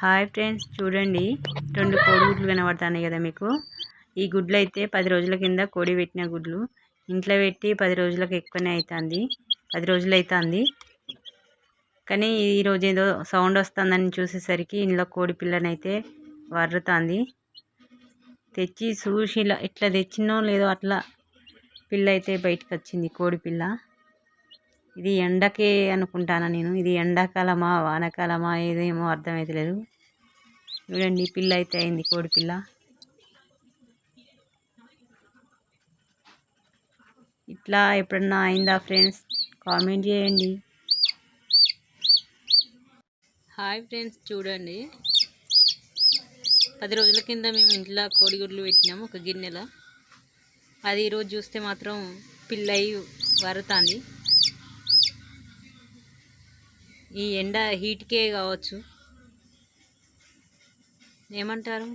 Hi friends చూడండి. రెండు కోడిగుడ్లు కనబడుతున్నాయి కదా మీకు. ఈ గుడ్లు అయితే పది రోజుల కింద కోడి పెట్టిన గుడ్లు. ఇంట్లో పెట్టి పది రోజులకు ఎక్కువనే అవుతుంది పది రోజులు అవుతుంది కానీ ఈరోజు ఏదో సౌండ్ వస్తుందని చూసేసరికి ఇంట్లో కోడి పిల్లనైతే వర్రుతుంది. తెచ్చి చూసి ఇలా ఇట్లా తెచ్చినో లేదో అట్లా పిల్ల అయితే బయటకు వచ్చింది కోడి పిల్ల. ఇది ఎండకే అనుకుంటాను నేను? ఇది ఎండాకాలమా వానకాలమా? ఏదేమో అర్థమవుతలేదు చూడండి పిల్ల అయితే అయింది కోడి పిల్ల. ఇట్లా ఎప్పుడన్నా అయిందా ఫ్రెండ్స్? కామెంట్ చేయండి. హాయ్ ఫ్రెండ్స్ చూడండి. పది రోజుల కింద మేము ఇంట్లో కోడిగుడ్లు పెట్టినాము ఒక గిన్నెలో. అది ఈరోజు చూస్తే మాత్రం పిల్లయి వరుతుంది. ఈ ఎండ హీట్కే కావచ్చు. ఏమంటారు?